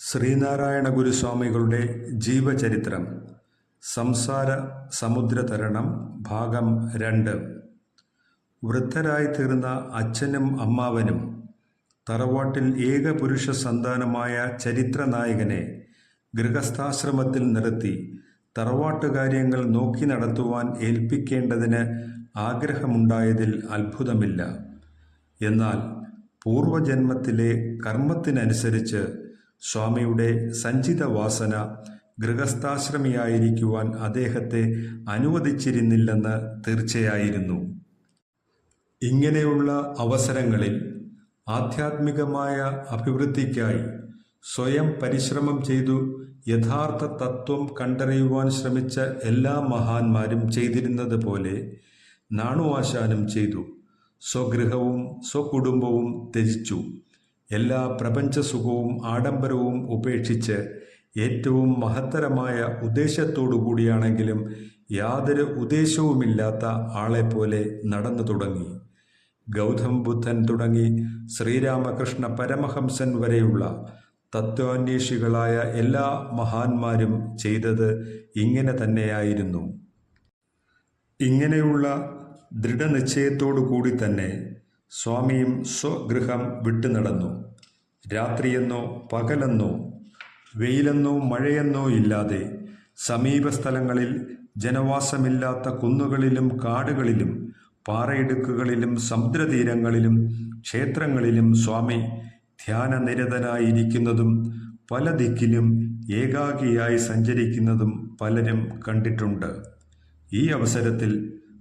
ശ്രീനാരായണ ഗുരുസ്വാമികളുടെ ജീവചരിത്രം സംസാര സമുദ്രതരണം ഭാഗം രണ്ട്. വൃദ്ധരായിത്തീർന്ന അച്ഛനും അമ്മാവനും തറവാട്ടിൽ ഏക പുരുഷ സന്താനമായ ചരിത്രനായകനെ ഗൃഹസ്ഥാശ്രമത്തിൽ നിർത്തി തറവാട്ടുകാര്യങ്ങൾ നോക്കി നടത്തുവാൻ ഏൽപ്പിക്കേണ്ടതിന് ആഗ്രഹമുണ്ടായതിൽ അത്ഭുതമില്ല. എന്നാൽ പൂർവജന്മത്തിലെ കർമ്മത്തിനനുസരിച്ച് സ്വാമിയുടെ സഞ്ചിത വാസന ഗൃഹസ്ഥാശ്രമിയായിരിക്കുവാൻ അദ്ദേഹത്തെ അനുവദിച്ചിരുന്നില്ലെന്ന് തീർച്ചയായിരുന്നു. ഇങ്ങനെയുള്ള അവസരങ്ങളിൽ ആധ്യാത്മികമായ അഭിവൃദ്ധിക്കായി സ്വയം പരിശ്രമം ചെയ്തു യഥാർത്ഥ തത്വം കണ്ടറിയുവാൻ ശ്രമിച്ച എല്ലാ മഹാന്മാരും ചെയ്തിരുന്നത് പോലെ നാണുവാശാനം ചെയ്തു. സ്വഗൃഹവും സ്വകുടുംബവും ത്യജിച്ചു. എല്ലാ പ്രപഞ്ചസുഖവും ആഡംബരവും ഉപേക്ഷിച്ച് ഏറ്റവും മഹത്തരമായ ഉദ്ദേശത്തോടു കൂടിയാണെങ്കിലും യാതൊരു ഉദ്ദേശവുമില്ലാത്ത ആളെപ്പോലെ നടന്നു തുടങ്ങി. ഗൗതം ബുദ്ധൻ തുടങ്ങി ശ്രീരാമകൃഷ്ണ പരമഹംസൻ വരെയുള്ള തത്വാന്വേഷികളായ എല്ലാ മഹാന്മാരും ചെയ്തത് ഇങ്ങനെ തന്നെയായിരുന്നു. ഇങ്ങനെയുള്ള ദൃഢനിശ്ചയത്തോടു കൂടി തന്നെ സ്വാമിയും സ്വഗൃഹം വിട്ടു നടന്നു. രാത്രിയെന്നോ പകലെന്നോ വെയിലെന്നോ മഴയെന്നോ ഇല്ലാതെ സമീപസ്ഥലങ്ങളിൽ ജനവാസമില്ലാത്ത കുന്നുകളിലും കാടുകളിലും പാറയിടുക്കുകളിലും സമുദ്രതീരങ്ങളിലും ക്ഷേത്രങ്ങളിലും സ്വാമി ധ്യാനനിരതനായിരിക്കുന്നതും പല ദിക്കിലും ഏകാഗിയായി സഞ്ചരിക്കുന്നതും പലരും കണ്ടിട്ടുണ്ട്. ഈ അവസരത്തിൽ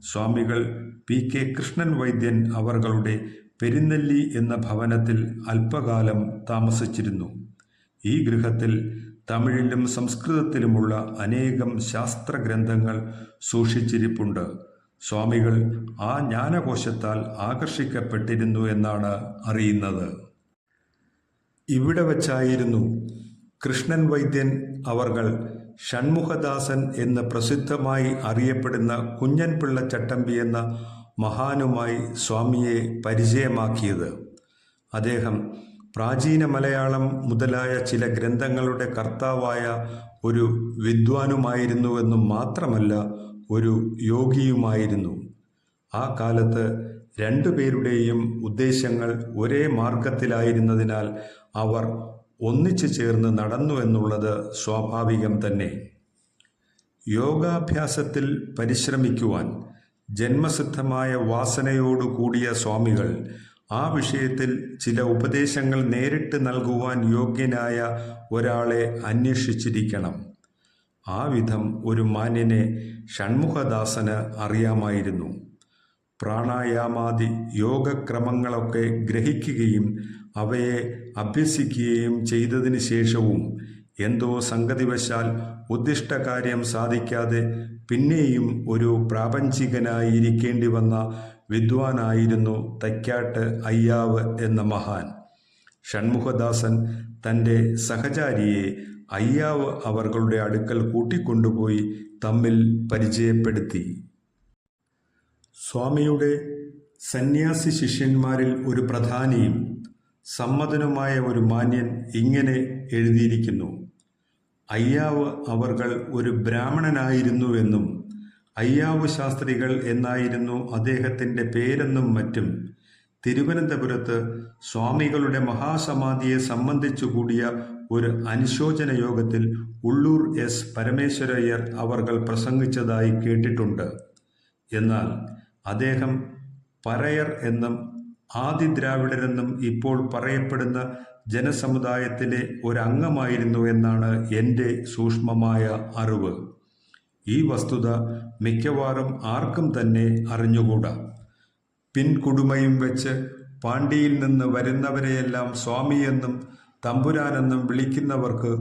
സ്വാമികൾ പി കെ കൃഷ്ണൻ വൈദ്യൻ അവർകളുടെ പെരിന്നെല്ലി എന്ന ഭവനത്തിൽ അല്പകാലം താമസിച്ചിരുന്നു. ഈ ഗൃഹത്തിൽ തമിഴിലും സംസ്കൃതത്തിലുമുള്ള അനേകം ശാസ്ത്ര ഗ്രന്ഥങ്ങൾ സൂക്ഷിച്ചിരിപ്പുണ്ട്. സ്വാമികൾ ആ ജ്ഞാനകോശത്താൽ ആകർഷിക്കപ്പെട്ടിരുന്നു എന്നാണ് അറിയുന്നത്. ഇവിടെ വച്ചായിരുന്നു കൃഷ്ണൻ വൈദ്യൻ അവർകൾ ഷൺമുഖദാസൻ എന്ന് പ്രസിദ്ധമായി അറിയപ്പെടുന്ന കുഞ്ഞൻപിള്ള ചട്ടമ്പി എന്ന മഹാനുമായി സ്വാമിയെ പരിചയമാക്കിയത്. അദ്ദേഹം പ്രാചീന മലയാളം മുതലായ ചില ഗ്രന്ഥങ്ങളുടെ കർത്താവായ ഒരു വിദ്വാനുമായിരുന്നുവെന്നും മാത്രമല്ല ഒരു യോഗിയുമായിരുന്നു. ആ കാലത്ത് രണ്ടുപേരുടെയും ഉദ്ദേശങ്ങൾ ഒരേ മാർഗത്തിലായിരുന്നതിനാൽ അവർ ഒന്നിച്ചു ചേർന്ന് നടന്നു എന്നുള്ളത് സ്വാഭാവികം തന്നെ. യോഗാഭ്യാസത്തിൽ പരിശ്രമിക്കുവാൻ ജന്മസിദ്ധമായ വാസനയോടു കൂടിയ സ്വാമികൾ ആ വിഷയത്തിൽ ചില ഉപദേശങ്ങൾ നേരിട്ട് നൽകുവാൻ യോഗ്യനായ ഒരാളെ അന്വേഷിച്ചിരിക്കണം. ആ വിധം ഒരു മാന്യനെ ഷൺമുഖദാസന് അറിയാമായിരുന്നു. പ്രാണായാമാദി യോഗക്രമങ്ങളൊക്കെ ഗ്രഹിക്കുകയും അവയെ അഭ്യസിക്കുകയും ചെയ്തതിന് ശേഷവും എന്തോ സംഗതിവശാൽ ഉദ്ദിഷ്ട കാര്യം സാധിക്കാതെ പിന്നെയും ഒരു പ്രാപഞ്ചികനായിരിക്കേണ്ടി വന്ന വിദ്വാനായിരുന്നു തൈക്കാട്ട് അയ്യാവ് എന്ന മഹാൻ. ഷൺമുഖദാസൻ തന്റെ സഹചാരിയെ അയ്യാവ് അവർകളുടെ അടുക്കൽ കൂട്ടിക്കൊണ്ടുപോയി തമ്മിൽ പരിചയപ്പെടുത്തി. സ്വാമിയുടെ സന്യാസി ശിഷ്യന്മാരിൽ ഒരു പ്രധാനിയും സമ്മതനുമായ ഒരു മാന്യൻ ഇങ്ങനെ എഴുതിയിരിക്കുന്നു. അയ്യാവ് അവർകൾ ഒരു ബ്രാഹ്മണനായിരുന്നുവെന്നും അയ്യാവ് ശാസ്ത്രികൾ എന്നായിരുന്നു അദ്ദേഹത്തിന്റെ പേരെന്നും മറ്റും തിരുവനന്തപുരത്ത് സ്വാമികളുടെ മഹാസമാധിയെ സംബന്ധിച്ചു കൂടിയ ഒരു അനുശോചന യോഗത്തിൽ ഉള്ളൂർ എസ്. പരമേശ്വരയ്യർ അവർകൾ പ്രസംഗിച്ചതായി കേട്ടിട്ടുണ്ട്. എന്നാൽ അദ്ദേഹം പറയർ എന്നും ആദിദ്രാവിഡരെന്നും ഇപ്പോൾ പറയപ്പെടുന്ന ജനസമുദായത്തിലെ ഒരംഗമായിരുന്നു എന്നാണ് എന്റെ സൂക്ഷ്മമായ അറിവ്. ഈ വസ്തുത മിക്കവാറും ആർക്കും തന്നെ അറിഞ്ഞുകൂടാ. പിൻകുടുമയും വെച്ച് പാണ്ഡിയിൽ നിന്ന് വരുന്നവരെയെല്ലാം സ്വാമിയെന്നും തമ്പുരാനെന്നും വിളിക്കുന്നവർക്ക്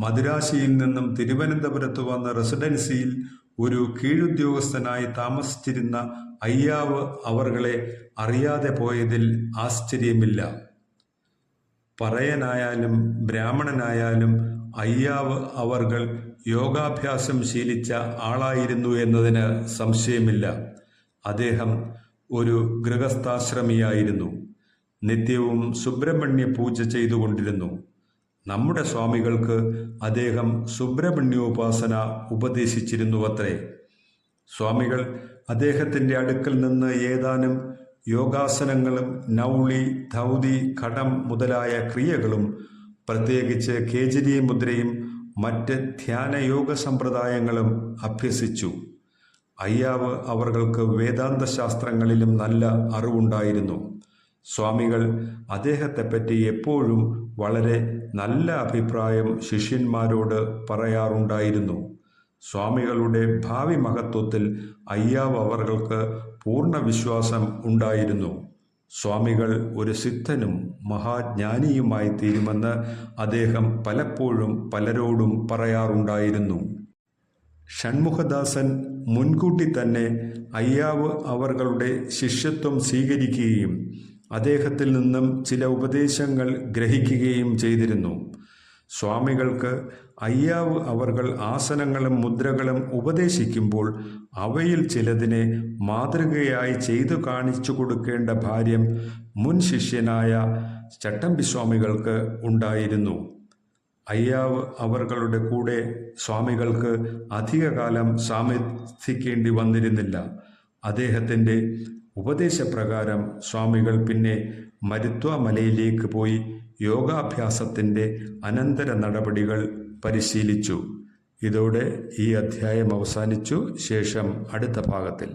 മദുരാശിയിൽ നിന്നും തിരുവനന്തപുരത്ത് വന്ന റെസിഡൻസിയിൽ ഒരു കീഴുദ്യോഗസ്ഥനായി താമസിച്ചിരുന്ന അയ്യാവ് അവർകളെ അറിയാതെ പോയതിൽ ആശ്ചര്യമില്ല. പറയനായാലും ബ്രാഹ്മണനായാലും അയ്യാവ് അവർകൾ യോഗാഭ്യാസം ശീലിച്ച ആളായിരുന്നു എന്നതിന് സംശയമില്ല. അദ്ദേഹം ഒരു ഗൃഹസ്ഥാശ്രമിയായിരുന്നു. നിത്യവും സുബ്രഹ്മണ്യ പൂജ ചെയ്തുകൊണ്ടിരുന്നു. നമ്മുടെ സ്വാമികൾക്ക് അദ്ദേഹം സുബ്രഹ്മണ്യോപാസന ഉപദേശിച്ചിരുന്നുവത്രേ. സ്വാമികൾ അദ്ദേഹത്തിന്റെ അടുക്കൽ നിന്ന് ഏതാനും യോഗാസനങ്ങളും നൗളി ധൗതി ഘടം മുതലായ ക്രിയകളും പ്രത്യേകിച്ച് കേജരി മുദ്രയും മറ്റ് ധ്യാനയോഗ സമ്പ്രദായങ്ങളും അഭ്യസിച്ചു. അയ്യാവ് അവർക്ക് വേദാന്ത ശാസ്ത്രങ്ങളിലും നല്ല അറിവുണ്ടായിരുന്നു. സ്വാമികൾ അദ്ദേഹത്തെപ്പറ്റി എപ്പോഴും വളരെ നല്ല അഭിപ്രായം ശിഷ്യന്മാരോട് പറയാറുണ്ടായിരുന്നു. സ്വാമികളുടെ ഭാവി മഹത്വത്തിൽ അയ്യാവ് അവർക്ക് പൂർണ വിശ്വാസം ഉണ്ടായിരുന്നു. സ്വാമികൾ ഒരു സിദ്ധനും മഹാജ്ഞാനിയുമായി തീരുമെന്ന് അദ്ദേഹം പലപ്പോഴും പലരോടും പറയാറുണ്ടായിരുന്നു. ഷൺമുഖദാസൻ മുൻകൂട്ടി തന്നെ അയ്യാവ് അവരുടെ ശിഷ്യത്വം സ്വീകരിക്കുകയും അദ്ദേഹത്തിൽ നിന്നും ചില ഉപദേശങ്ങൾ ഗ്രഹിക്കുകയും ചെയ്തിരുന്നു. സ്വാമികൾക്ക് അയ്യാവ് അവർകൾ ആസനങ്ങളും മുദ്രകളും ഉപദേശിക്കുമ്പോൾ അവയിൽ ചിലതിനെ മാതൃകയായി ചെയ്തു കാണിച്ചു കൊടുക്കേണ്ട ഭാര്യം മുൻ ശിഷ്യനായ ചട്ടമ്പിസ്വാമികൾക്ക് ഉണ്ടായിരുന്നു. അയ്യാവ് അവർകളുടെ കൂടെ സ്വാമികൾക്ക് അധികകാലം സാമർത്ഥിക്കേണ്ടി വന്നിരുന്നില്ല. അദ്ദേഹത്തിന്റെ ഉപദേശപ്രകാരം സ്വാമികൾ പിന്നെ മരുത്വ മലയിലേക്ക് പോയി യോഗാഭ്യാസത്തിന്റെ അനന്തര നടപടികൾ പരിശീലിച്ചു. ഇതോടെ ഈ അധ്യായം അവസാനിച്ചു. ശേഷം അടുത്ത ഭാഗത്തിൽ.